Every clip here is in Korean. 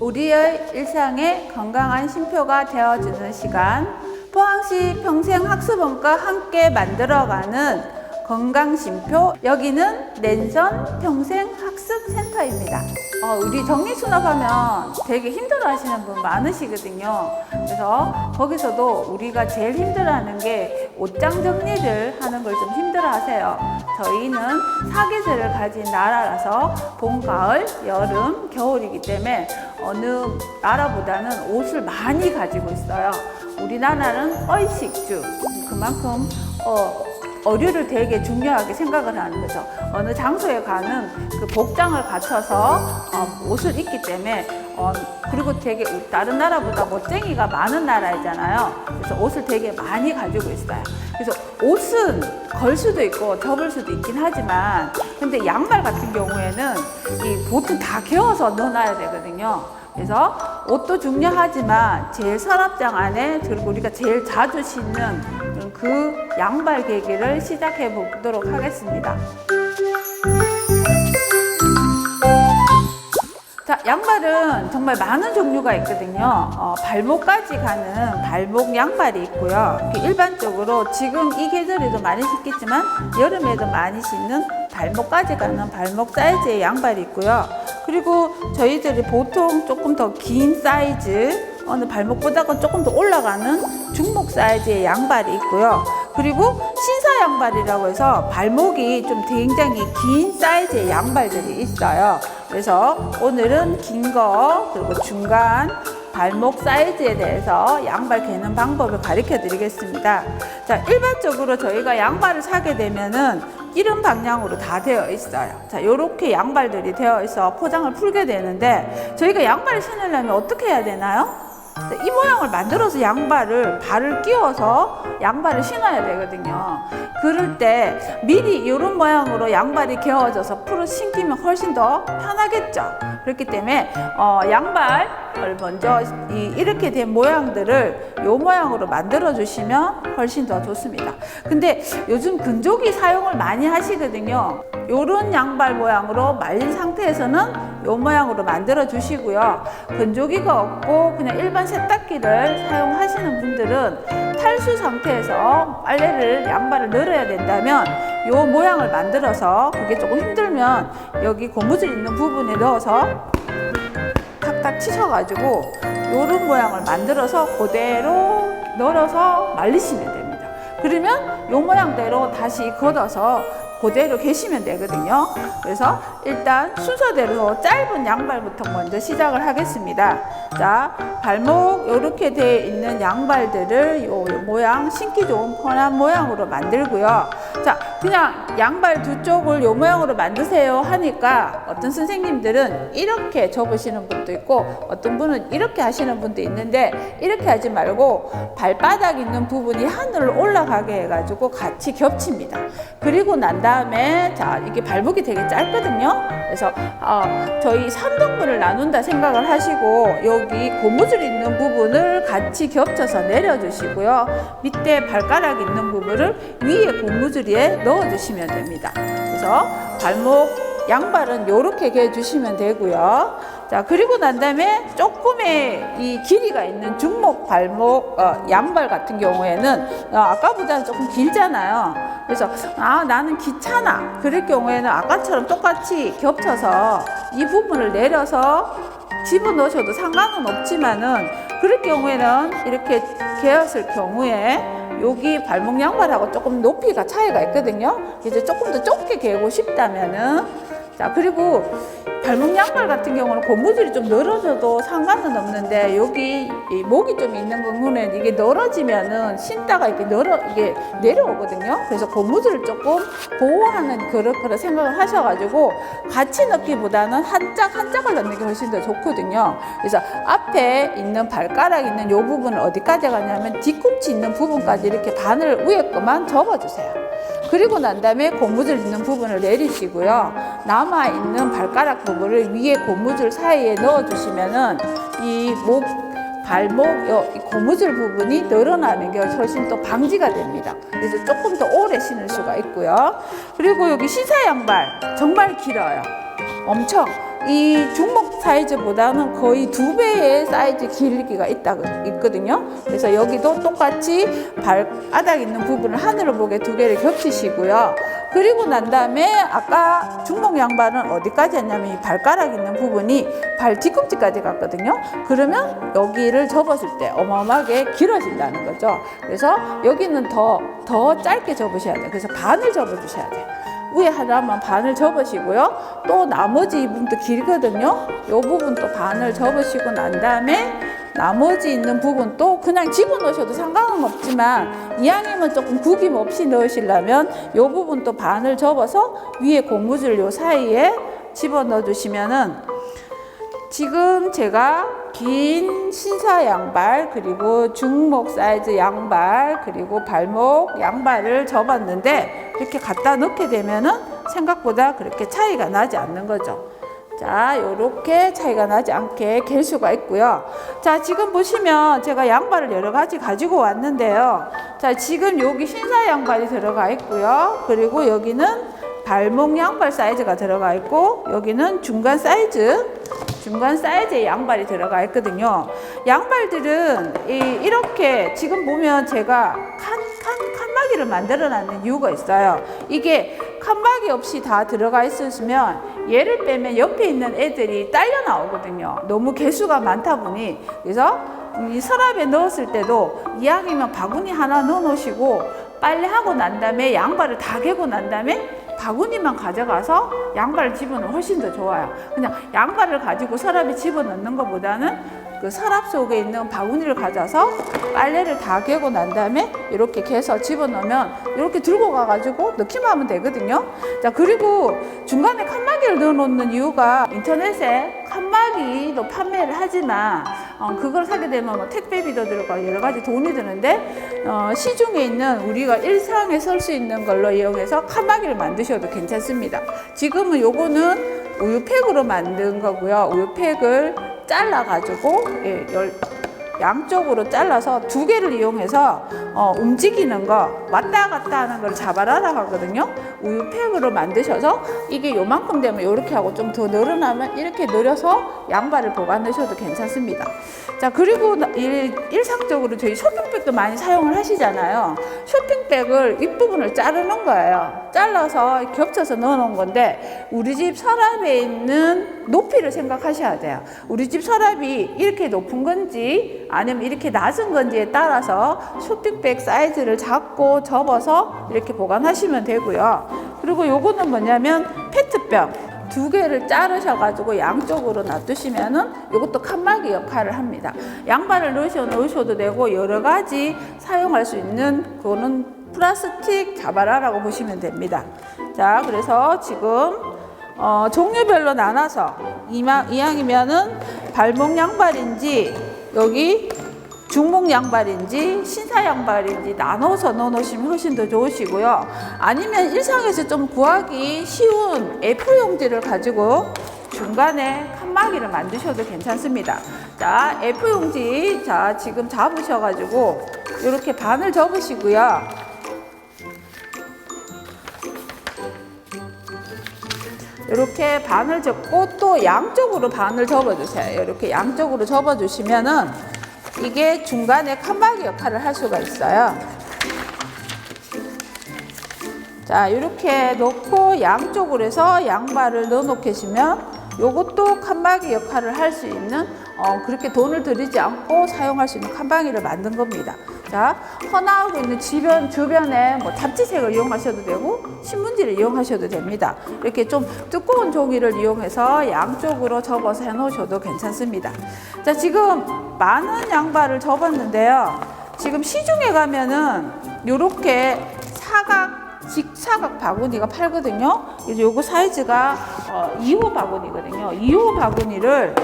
우리의 일상에 건강한 쉼표가 되어주는 시간 포항시 평생학습원과 함께 만들어가는 건강쉼표 여기는 랜선 평생학습센터입니다. 어, 우리 정리수납하면 되게 힘들어 하시는 분 많으시거든요. 그래서 거기서도 우리가 제일 힘들어 하는 게 옷장 정리를 하는 걸 좀 힘들어 하세요. 저희는 사계절을 가진 나라라서 봄, 가을, 여름, 겨울이기 때문에 어느 나라보다는 옷을 많이 가지고 있어요. 우리나라는 어이식주 그만큼 어, 어류를 되게 중요하게 생각을 하는 거죠. 어느 장소에 가는 그 복장을 갖춰서 어, 옷을 입기 때문에 어, 그리고 되게 다른 나라보다 멋쟁이가 많은 나라이잖아요. 그래서 옷을 되게 많이 가지고 있어요. 그래서 옷은 걸 수도 있고 접을 수도 있긴 하지만 근데 양말 같은 경우에는 이 보통 다 개어서 넣어놔야 되거든요. 그래서 옷도 중요하지만 제일 서랍장 안에 그리고 우리가 제일 자주 신는 그 양말 계기를 시작해 보도록 하겠습니다. 자, 양말은 정말 많은 종류가 있거든요. 어, 발목까지 가는 발목 양말이 있고요. 일반적으로 지금 이 계절에도 많이 신겠지만 여름에도 많이 신는 발목까지 가는 발목 사이즈의 양말이 있고요. 그리고 저희들이 보통 조금 더 긴 사이즈, 어느 발목보다는 조금 더 올라가는 중목 사이즈의 양발이 있고요. 그리고 신사 양발이라고 해서 발목이 좀 굉장히 긴 사이즈의 양발들이 있어요. 그래서 오늘은 긴 거, 그리고 중간, 발목 사이즈에 대해서 양발 개는 방법을 가르쳐 드리겠습니다. 자, 일반적으로 저희가 양발을 사게 되면은 이런 방향으로 다 되어 있어요. 자, 요렇게 양발들이 되어 있어 포장을 풀게 되는데 저희가 양발을 신으려면 어떻게 해야 되나요? 자, 이 모양을 만들어서 양발을 발을 끼워서 양발을 신어야 되거든요. 그럴 때 미리 이런 모양으로 양발이 개어져서 풀어 신기면 훨씬 더 편하겠죠. 그렇기 때문에 어, 양발을 먼저 이, 이렇게 된 모양들을 요 모양으로 만들어 주시면 훨씬 더 좋습니다. 근데 요즘 근조기 사용을 많이 하시거든요. 요런 양발 모양으로 말린 상태에서는 요 모양으로 만들어 주시고요. 건조기가 없고 그냥 일반 세탁기를 사용하시는 분들은 탈수 상태에서 빨래를 양발을 널어야 된다면 요 모양을 만들어서 그게 조금 힘들면 여기 고무줄 있는 부분에 넣어서 탁탁 치셔가지고 요런 모양을 만들어서 그대로 널어서 말리시면 됩니다. 그러면 요 모양대로 다시 걷어서 그대로 계시면 되거든요. 그래서 일단 순서대로 짧은 양발부터 먼저 시작을 하겠습니다. 자, 발목 이렇게 되어 있는 양발들을 요, 요 모양 신기 좋은 편한 모양으로 만들고요. 자, 그냥 양발 두 쪽을 요 모양으로 만드세요 하니까 어떤 선생님들은 이렇게 접으시는 분도 있고 어떤 분은 이렇게 하시는 분도 있는데 이렇게 하지 말고 발바닥 있는 부분이 하늘로 올라가게 해가지고 같이 겹칩니다. 그리고 난 다음에 자 이게 발목이 되게 짧거든요. 그래서 어, 저희 3등분을 나눈다 생각을 하시고 여기 고무줄 있는 부분을 같이 겹쳐서 내려주시고요. 밑에 발가락 있는 부분을 위에 고무줄 위에 넣어주시면 됩니다. 그래서 발목 양발은 이렇게 해주시면 되고요. 자 그리고 난 다음에 조금의 이 길이가 있는 중목 발목 어, 양발 같은 경우에는 어, 아까보다는 조금 길잖아요. 그래서 아 나는 귀찮아. 그럴 경우에는 아까처럼 똑같이 겹쳐서 이 부분을 내려서 집어 넣으셔도 상관은 없지만은 그럴 경우에는 이렇게 개었을 경우에 여기 발목 양발하고 조금 높이가 차이가 있거든요. 이제 조금 더 좁게 개고 싶다면은 자 그리고 발목 양말 같은 경우는 고무줄이 좀 늘어져도 상관은 없는데 여기 이 목이 좀 있는 경우는 이게 늘어지면은 신다가 이렇게 늘어 이게 내려오거든요. 그래서 고무줄을 조금 보호하는 그런 그런 생각을 하셔가지고 같이 넣기보다는 한짝 한 짝을 넣는 게 훨씬 더 좋거든요. 그래서 앞에 있는 발가락 있는 요 부분을 어디까지 가냐면 뒤꿈치 있는 부분까지 이렇게 바늘 위에 것만 접어주세요. 그리고 난 다음에 고무줄 있는 부분을 내리시고요. 남아 있는 발가락 부분 을 위에 고무줄 사이에 넣어 주시면은 이 목 발목 요, 이 고무줄 부분이 늘어나는 게 훨씬 또 방지가 됩니다. 그래서 조금 더 오래 신을 수가 있고요. 그리고 여기 시사 양발 정말 길어요. 엄청 이 중목 사이즈보다는 거의 두 배의 사이즈 길이가 있다 있거든요. 그래서 여기도 똑같이 발바닥 있는 부분을 하늘을 보게 두 개를 겹치시고요. 그리고 난 다음에 아까 중목 양발은 어디까지 했냐면 이 발가락 있는 부분이 발 뒤꿈치까지 갔거든요. 그러면 여기를 접었을 때 어마어마하게 길어진다는 거죠. 그래서 여기는 더, 더 짧게 접으셔야 돼요. 그래서 반을 접어주셔야 돼요. 위에 하나만 반을 접으시고요. 또 나머지 이 부분도 길거든요. 이 부분 또 반을 접으시고 난 다음에 나머지 있는 부분 또 그냥 집어넣으셔도 상관은 없지만 이왕이면 조금 구김 없이 넣으시려면 이 부분 또 반을 접어서 위에 고무줄 요 사이에 집어넣어 주시면은 지금 제가 긴 신사 양발 그리고 중목 사이즈 양발 그리고 발목 양발을 접었는데 이렇게 갖다 넣게 되면은 생각보다 그렇게 차이가 나지 않는 거죠. 자, 요렇게 차이가 나지 않게 갤 수가 있고요. 자, 지금 보시면 제가 양발을 여러 가지 가지고 왔는데요. 자, 지금 여기 신사 양발이 들어가 있고요. 그리고 여기는 발목 양발 사이즈가 들어가 있고 여기는 중간 사이즈 중간 사이즈의 양발이 들어가 있거든요. 양발들은 이, 이렇게 지금 보면 제가 칸, 칸, 칸막이를 만들어 놨는 이유가 있어요. 이게 칸막이 없이 다 들어가 있으면 얘를 빼면 옆에 있는 애들이 딸려 나오거든요. 너무 개수가 많다 보니. 그래서 이 서랍에 넣었을 때도 이왕이면 바구니 하나 넣어 놓으시고 빨래하고 난 다음에 양발을 다 개고 난 다음에 바구니만 가져가서 양발을 집어넣으면 훨씬 더 좋아요. 그냥 양발을 가지고 서랍에 집어넣는 것보다는 그 서랍 속에 있는 바구니를 가져서 빨래를 다 개고 난 다음에 이렇게 개서 집어넣으면 이렇게 들고 가가지고 넣기만 하면 되거든요. 자, 그리고 중간에 칸막이를 넣어놓는 이유가 인터넷에 칸막이도 판매를 하지만 어, 그걸 사게 되면 뭐 택배비도 들어가고 여러 가지 돈이 드는데 어, 시중에 있는 우리가 일상에 쓸 수 있는 걸로 이용해서 칸막이를 만드셔도 괜찮습니다. 지금은 요거는 우유팩으로 만든 거고요. 우유팩을 잘라가지고 예, 열, 양쪽으로 잘라서 두 개를 이용해서 어, 움직이는 거 왔다 갔다 하는 걸 잡아라라 하거든요. 우유팩으로 만드셔서 이게 요만큼 되면 이렇게 하고 좀 더 늘어나면 이렇게 늘려서 양발을 보관하셔도 괜찮습니다. 자 그리고 나- 일, 일상적으로 저희 쇼핑백도 많이 사용을 하시잖아요. 쇼핑백을 윗부분을 자르는 거예요. 잘라서 겹쳐서 넣어놓은 건데 우리 집 서랍에 있는 높이를 생각하셔야 돼요. 우리 집 서랍이 이렇게 높은 건지 아니면 이렇게 낮은 건지에 따라서 쇼핑백 사이즈를 잡고 접어서 이렇게 보관하시면 되고요. 그리고 요거는 뭐냐면 페트병 두 개를 자르셔가지고 양쪽으로 놔두시면은 이것도 칸막이 역할을 합니다. 넣으셔 넣으셔도 되고 여러 가지 사용할 수 있는 그거는 플라스틱 자바라라고 보시면 됩니다. 자, 그래서 지금 어, 종류별로 나눠서 이왕이면은 발목 양발인지 여기 중목 양발인지 신사 양발인지 나눠서 넣어 놓으시면 훨씬 더 좋으시고요. 아니면 일상에서 좀 구하기 쉬운 F 용지를 가지고 중간에 칸막이를 만드셔도 괜찮습니다. 자, F 용지 자 지금 잡으셔가지고 이렇게 반을 접으시고요. 이렇게 반을 접고 또 양쪽으로 반을 접어주세요. 이렇게 양쪽으로 접어주시면은 이게 중간에 칸막이 역할을 할 수가 있어요. 자, 이렇게 놓고 양쪽으로 해서 양발을 넣어 놓으시면 요것도 칸막이 역할을 할 수 있는 어, 그렇게 돈을 들이지 않고 사용할 수 있는 칸막이를 만든 겁니다. 자, 헌화하고 있는 주변, 주변에 뭐 잡지색을 이용하셔도 되고 신문지를 이용하셔도 됩니다. 이렇게 좀 두꺼운 종이를 이용해서 양쪽으로 접어서 해 놓으셔도 괜찮습니다. 자, 지금 많은 양발을 접었는데요. 지금 시중에 가면은 요렇게 사각 직사각 바구니가 팔거든요. 요거 사이즈가 어, 2호 바구니거든요. 2호 바구니를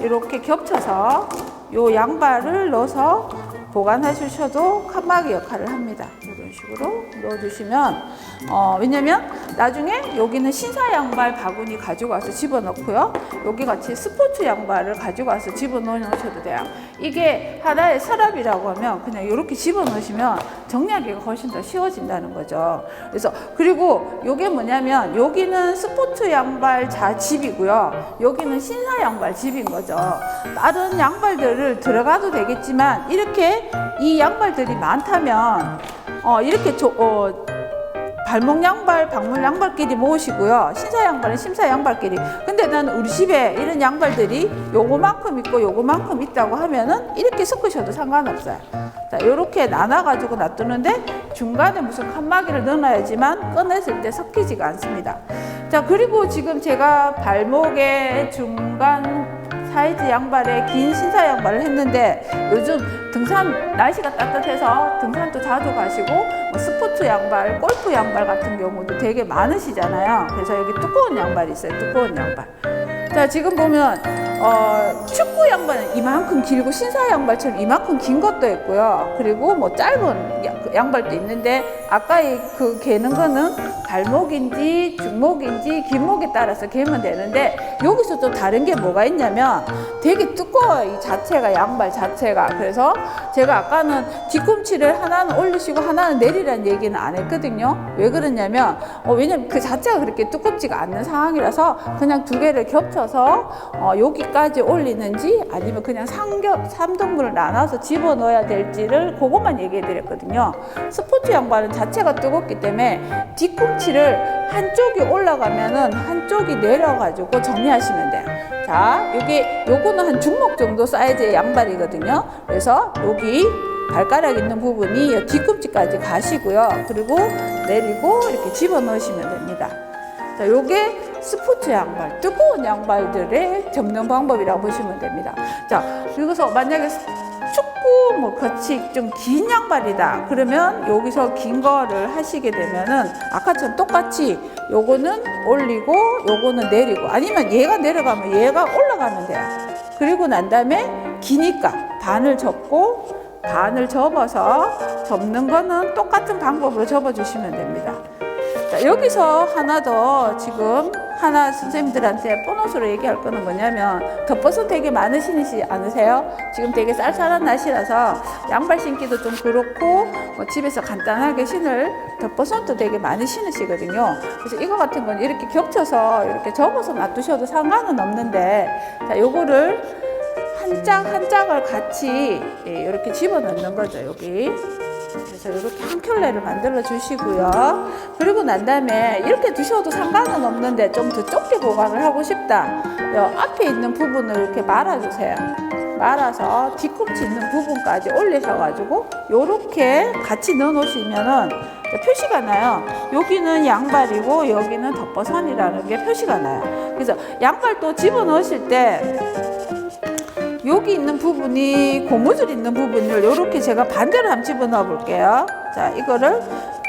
이렇게 겹쳐서 요 양발을 넣어서 보관해 주셔도 칸막이 역할을 합니다. 이런 식으로 넣어주시면 어, 왜냐면 나중에 여기는 신사 양발 바구니 가지고 와서 집어넣고요. 여기 같이 스포츠 양발을 가지고 와서 집어넣으셔도 돼요. 이게 하나의 서랍이라고 하면 그냥 이렇게 집어넣으시면 정리하기가 훨씬 더 쉬워진다는 거죠. 그래서 그리고 이게 뭐냐면 여기는 스포츠 양발 자 집이고요. 여기는 신사 양발 집인 거죠. 다른 양발들을 들어가도 되겠지만 이렇게 이 양발들이 많다면 어, 이렇게 조, 어, 발목 양발, 방문 양발끼리 모으시고요. 신사 양발은 심사 양발끼리. 근데 나는 우리 집에 이런 양발들이 요거만큼 있고 요거만큼 있다고 하면은 이렇게 섞으셔도 상관없어요. 자, 요렇게 나눠가지고 놔두는데 중간에 무슨 칸막이를 넣어놔야지만 꺼냈을 때 섞이지가 않습니다. 자, 그리고 지금 제가 발목에 중간 사이즈 양발에 긴 신사 양발을 했는데 요즘 등산 날씨가 따뜻해서 등산도 자주 가시고 뭐 스포츠 양발, 골프 양발 같은 경우도 되게 많으시잖아요. 그래서 여기 두꺼운 양발이 있어요. 두꺼운 양발. 자 지금 보면 어, 축구 양발은 이만큼 길고 신사 양발처럼 이만큼 긴 것도 있고요. 그리고 뭐 짧은 양발도 있는데 아까 이그 개는 거는 발목인지 중목인지 긴목에 따라서 개면 되는데 여기서 또 다른 게 뭐가 있냐면 되게 두꺼워요. 이 자체가 양발 자체가. 그래서 제가 아까는 뒤꿈치를 하나는 올리시고 하나는 내리라는 얘기는 안 했거든요. 왜 그러냐면 어, 왜냐면 그 자체가 그렇게 두껍지가 않는 상황이라서 그냥 두 개를 겹쳐서 어, 여기까지 올리는지 아니면 그냥 삼겹, 삼등분을 나눠서 집어넣어야 될지를 그것만 얘기해 드렸거든요. 스포츠 양발은 자체가 뜨겁기 때문에 뒤꿈치 를 한쪽이 올라가면은 한쪽이 내려가지고 정리하시면 돼요. 자, 여기 요거는 한 중목 정도 사이즈의 양발이거든요. 그래서 여기 발가락 있는 부분이 이 뒤꿈치까지 가시고요. 그리고 내리고 이렇게 집어 넣으시면 됩니다. 자, 요게 스포츠 양발, 두꺼운 양발들의 접는 방법이라고 보시면 됩니다. 자, 여기서 만약에 축구 뭐 같이 좀 긴 양발이다. 그러면 여기서 긴 거를 하시게 되면은 아까처럼 똑같이 요거는 올리고 요거는 내리고 아니면 얘가 내려가면 얘가 올라가면 돼요. 그리고 난 다음에 기니까 반을 접고 반을 접어서 접는 거는 똑같은 방법으로 접어 주시면 됩니다. 자, 여기서 하나 더 지금 하나 선생님들한테 보너스로 얘기할 거는 뭐냐면 덮버섯 되게 많으시지 않으세요? 지금 되게 쌀쌀한 날씨라서 양발 신기도 좀 그렇고 뭐 집에서 간단하게 신을 덮버섯도 되게 많이 신으시거든요. 그래서 이거 같은 건 이렇게 겹쳐서 이렇게 접어서 놔두셔도 상관은 없는데 자, 요거를 한장한 장을 같이 예, 이렇게 집어넣는 거죠 여기. 그래서 이렇게 한 켤레를 만들어 주시고요. 그리고 난 다음에 이렇게 두셔도 상관은 없는데 좀 더 좁게 보관을 하고 싶다. 요 앞에 있는 부분을 이렇게 말아주세요. 말아서 뒤꿈치 있는 부분까지 올리셔가지고 요렇게 같이 넣어 놓으시면은 표시가 나요. 여기는 양발이고 여기는 덮버선이라는 게 표시가 나요. 그래서 양발도 집어 넣으실 때 여기 있는 부분이 고무줄 있는 부분을 이렇게 제가 반대로 한번 집어넣어 볼게요. 자, 이거를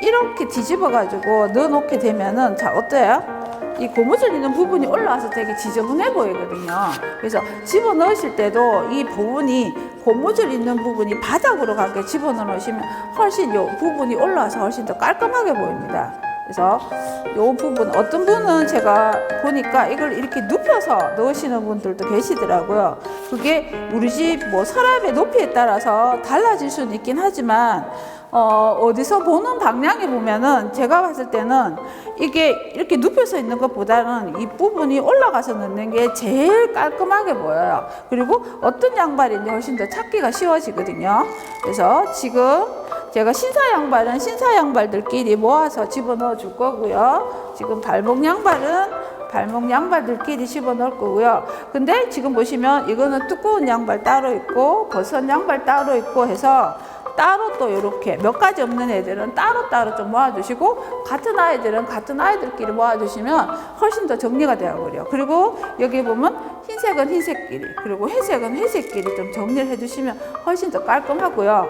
이렇게 뒤집어 가지고 넣어 놓게 되면은 자, 어때요? 이 고무줄 있는 부분이 올라와서 되게 지저분해 보이거든요. 그래서 집어 넣으실 때도 이 부분이 고무줄 있는 부분이 바닥으로 가게 집어 넣으시면 훨씬 이 부분이 올라와서 훨씬 더 깔끔하게 보입니다. 그래서 이 부분 어떤 분은 제가 보니까 이걸 이렇게 눕혀서 넣으시는 분들도 계시더라고요. 그게 우리 집 뭐 서랍의 높이에 따라서 달라질 수는 있긴 하지만 어, 어디서 보는 방향에 보면은 제가 봤을 때는 이게 이렇게 눕혀서 있는 것보다는 이 부분이 올라가서 넣는 게 제일 깔끔하게 보여요. 그리고 어떤 양발인지 훨씬 더 찾기가 쉬워지거든요. 그래서 지금 제가 신사 양발은 신사 양발들끼리 모아서 집어넣어 줄 거고요. 지금 발목 양발은 발목 양발들끼리 집어 넣을 거고요. 근데 지금 보시면 이거는 두꺼운 양발 따로 있고 버섯 양발 따로 있고 해서 따로 또 이렇게 몇 가지 없는 애들은 따로따로 좀 모아주시고 같은 아이들은 같은 아이들끼리 모아주시면 훨씬 더 정리가 되어버려요. 그리고 여기 보면 흰색은 흰색끼리 그리고 회색은 회색끼리 좀 정리를 해주시면 훨씬 더 깔끔하고요.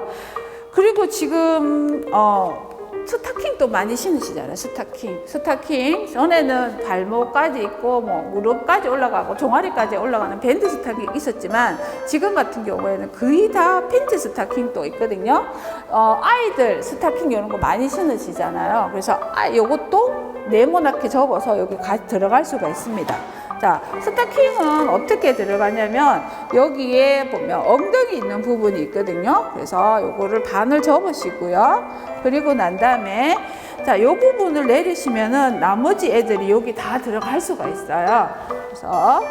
그리고 지금 어 스타킹도 많이 신으시잖아요. 스타킹. 스타킹. 전에는 발목까지 있고 뭐 무릎까지 올라가고 종아리까지 올라가는 밴드 스타킹 있었지만 지금 같은 경우에는 거의 다 팬츠 스타킹도 있거든요. 어, 아이들 스타킹 이런 거 많이 신으시잖아요. 그래서 아, 요것도 네모나게 접어서 여기 가, 들어갈 수가 있습니다. 자, 스타킹은 어떻게 들어가냐면 여기에 보면 엉덩이 있는 부분이 있거든요. 그래서 요거를 반을 접으시고요. 그리고 난 다음에 자, 요 부분을 내리시면은 나머지 애들이 여기 다 들어갈 수가 있어요. 그래서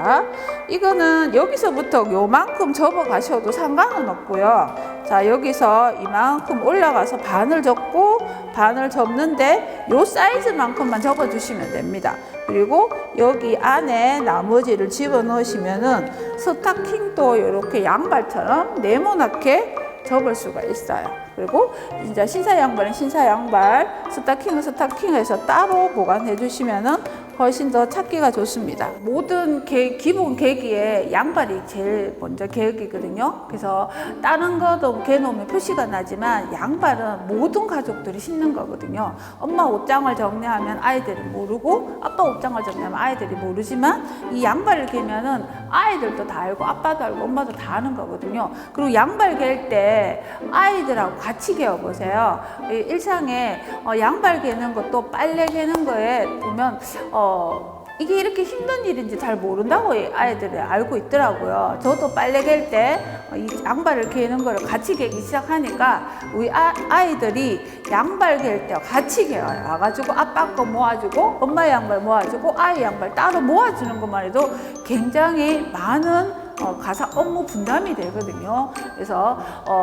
자, 이거는 여기서부터 요만큼 접어 가셔도 상관은 없고요. 자, 여기서 이만큼 올라가서 반을 접고 반을 접는데 요 사이즈만큼만 접어 주시면 됩니다. 그리고 여기 안에 나머지를 집어 넣으시면은 스타킹도 이렇게 양발처럼 네모나게 접을 수가 있어요. 그리고 이제 신사 양발은 신사 양발, 스타킹은 스타킹에서 따로 보관해 주시면은 훨씬 더 찾기가 좋습니다. 모든 개, 기본 계기에 양발이 제일 먼저 계획이거든요. 그래서 다른 것도 개놓으면 표시가 나지만 양발은 모든 가족들이 신는 거거든요. 엄마 옷장을 정리하면 아이들이 모르고 아빠 옷장을 정리하면 아이들이 모르지만 이 양발을 개면은 아이들도 다 알고 아빠도 알고 엄마도 다 아는 거거든요. 그리고 양발 갤 때 아이들하고 같이 개어 보세요. 이 일상에 어, 양발 개는 것도 빨래 개는 거에 보면 어 이게 이렇게 힘든 일인지 잘 모른다고 이 아이들이 알고 있더라고요. 저도 빨래 갤 때 이 양발을 개는 거를 같이 개기 시작하니까 우리 아, 아이들이 양발 갤 때 같이 개어요. 와가지고 아빠 거 모아주고 엄마 양발 모아주고 아이 양발 따로 모아주는 것만 해도 굉장히 많은 어, 가사 업무 분담이 되거든요. 그래서 어,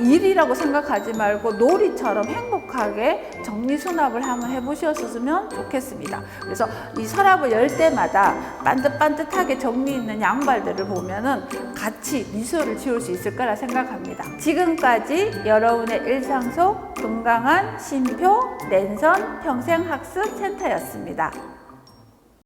일이라고 생각하지 말고 놀이처럼 행복하게 정리 수납을 한번 해보셨으면 좋겠습니다. 그래서 이 서랍을 열 때마다 반듯반듯하게 정리 있는 양발들을 보면은 같이 미소를 지을 수 있을 거라 생각합니다. 지금까지 여러분의 일상 속 건강한 쉼표 랜선 평생학습센터였습니다.